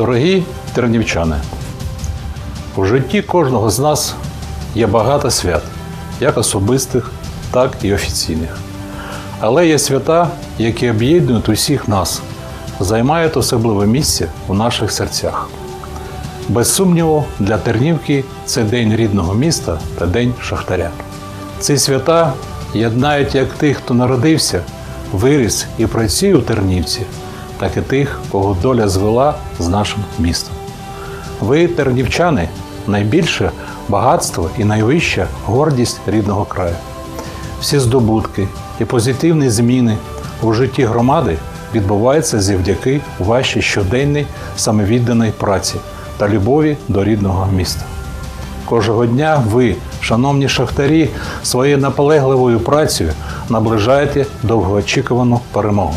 Дорогі тернівчани, у житті кожного з нас є багато свят, як особистих, так і офіційних. Але є свята, які об'єднують усіх нас, займають особливе місце у наших серцях. Без сумніву, для Тернівки це День рідного міста та День Шахтаря. Ці свята єднають як тих, хто народився, виріс і працює у Тернівці, так і тих, кого доля звела з нашим містом. Ви, тернівчани, найбільше багатство і найвища гордість рідного краю. Всі здобутки і позитивні зміни у житті громади відбуваються завдяки вашій щоденній самовідданій праці та любові до рідного міста. Кожного дня ви, шановні шахтарі, своєю наполегливою працею наближаєте довгоочікувану перемогу.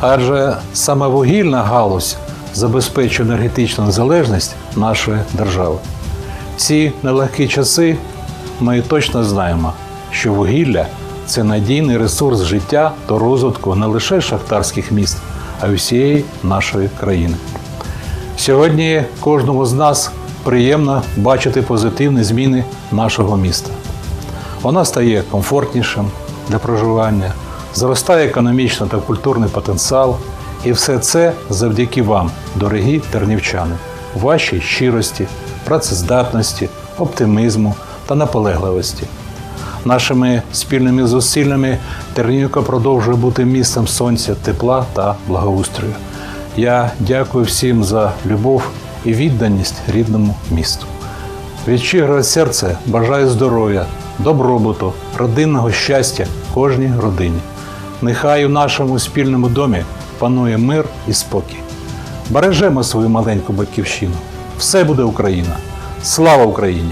Адже саме вугільна галузь забезпечує енергетичну незалежність нашої держави. Ці нелегкі часи ми точно знаємо, що вугілля це надійний ресурс життя та розвитку не лише шахтарських міст, а й усієї нашої країни. Сьогодні кожному з нас приємно бачити позитивні зміни нашого міста. Вона стає комфортнішим для проживання, зростає економічно та культурний потенціал. І все це завдяки вам, дорогі тернівчани, вашій щирості, працездатності, оптимізму та наполегливості. Нашими спільними зусиллями Тернівка продовжує бути місцем сонця, тепла та благоустрою. Я дякую всім за любов і відданість рідному місту. Від щирого серця бажаю здоров'я, добробуту, родинного щастя кожній родині. Нехай у нашому спільному домі панує мир і спокій. Бережемо свою маленьку батьківщину. Все буде Україна. Слава Україні!